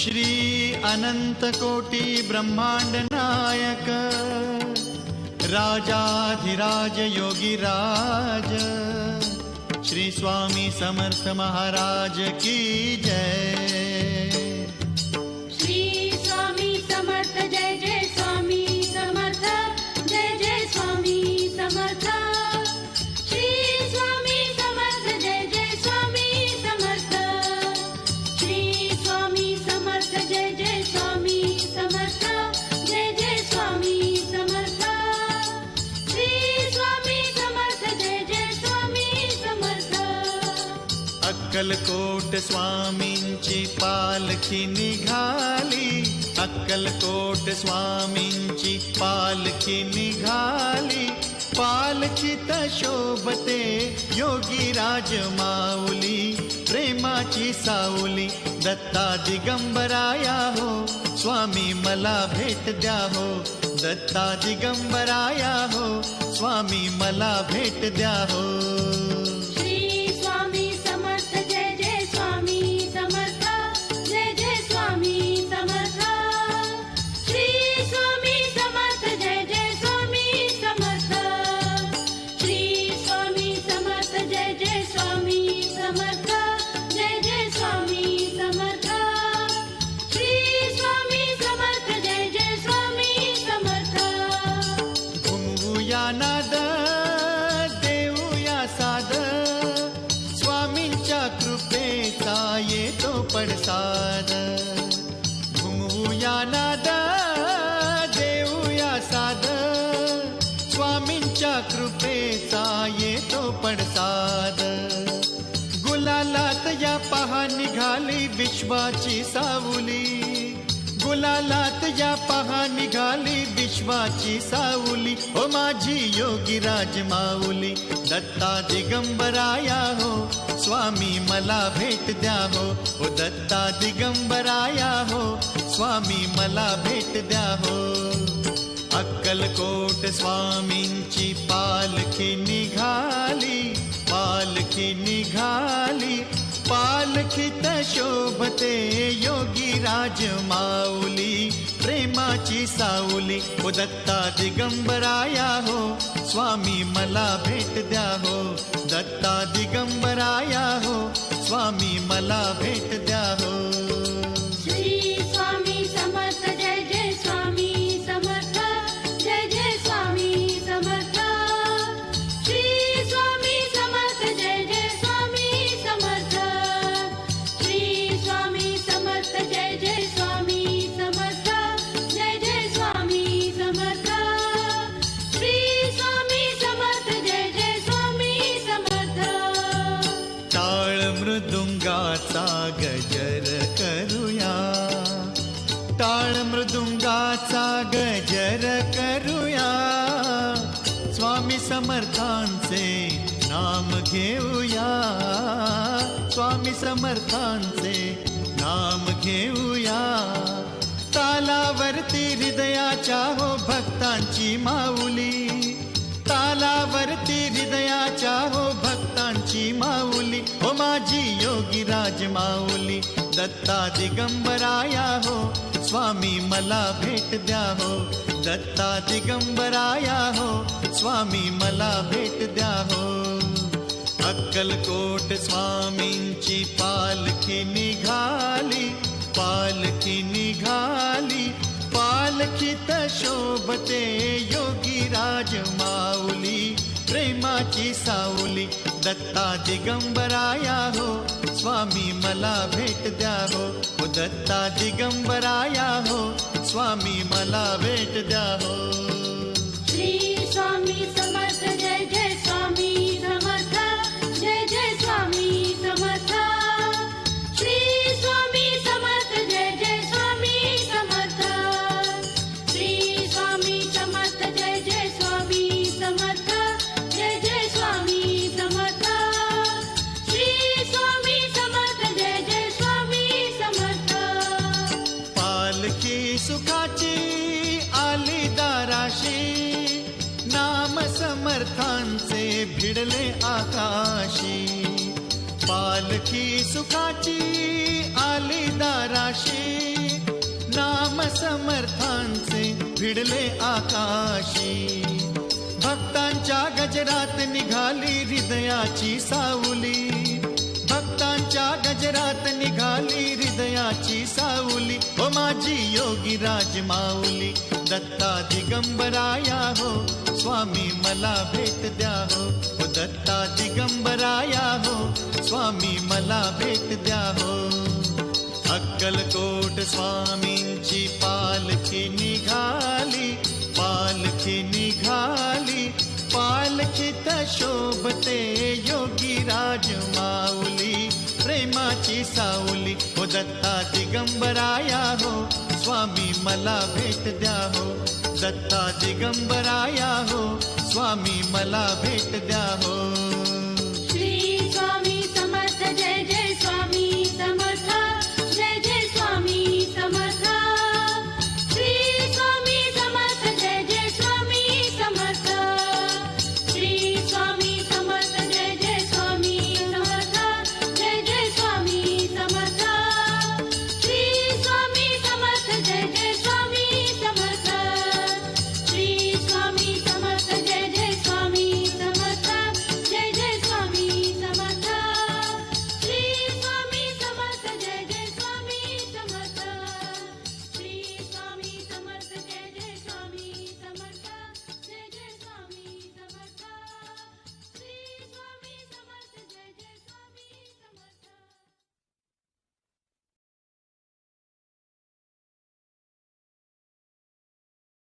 श्री अनन्तकोटि ब्रह्माण्ड नायक राजाधिराज योगिराज श्री स्वामी समर्थ महाराज की जय। श्री स्वामी समर्थ जय जय अक्कलकोट स्वामींची पालखी निघाली. अक्कलकोट स्वामींची पालखी निघाली. पालखीत शोभते प्रेमाची सावली दत्ता दिगंबराया हो. स्वामी मला भेट द्या हो दत्ता दिगंबराया हो. स्वामी मला भेट द्या हो कृपेचा येतो पडसाद. गुलालात या पहा निघाली विश्वाची सावली. गुलालात या पहा निघाली विश्वाची सावली. हो माझी राज माऊली दत्ता दिगंबराया हो स्वामी मला भेट द्या हो. ओ दत्ता दिगंबराया हो स्वामी मला भेट द्या हो. अक्कलकोट स्वामींची शोभते योगी राज माऊली प्रेमाची सावली ओ दत्ता दिगंबराया हो स्वामी मला भेट द्या हो दत्ता दिगंबराया हो स्वामी मला भेट द्या हो मृदुंगाचा गजर करूया. टाळ मृदुंगाचा गजर करूया. स्वामी समर्थांचे नाम घेऊया. स्वामी समर्थांचे नाम घेऊया. तालावरती हृदयाच्या हो भक्तांची माऊली. तालावरती हृदयाच्या हो योगी राज माऊली दत्ता दिगंबराया हो स्वामी मला भेट द्या हो. दत्ता दिगंबराया हो स्वामी मला भेट द्या हो. अक्कलकोट स्वामींची पालखी निघाली पालखी निघाली. पालखीत शोभते योगी राज माऊली प्रेमाची सावली दत्ता दिगंबराया हो स्वामी मला भेट द्या हो. दत्ता दिगंबराया हो. स्वामी मला भेट द्या हो. श्री स्वामी भिड़ले आकाशी। पालखी सुखाची आली दाराशी नाम समर्थांचे भिडले आकाशी। भक्तांच्या गजरात निघाली हृदयाची सावली। भक्तांच्या गजरात निघाली हृदयाची सावली। ओ माझी योगी राजमाऊली दत्ता दिगंबराया हो स्वामी मला भेट द्या हो. ओ दत्ता दिगंबराया हो. स्वामी मला भेट द्या हो. अक्कलकोट स्वामींची पालखी निघाली. पालखी निघाली. पालखीत शोभते योगी राज माऊली प्रेमाची सावली हो दत्ता दिगंबराया हो. स्वामी मला भेट द्या हो. दत्ता दिगंबराया हो स्वामी मला भेट द्या हो.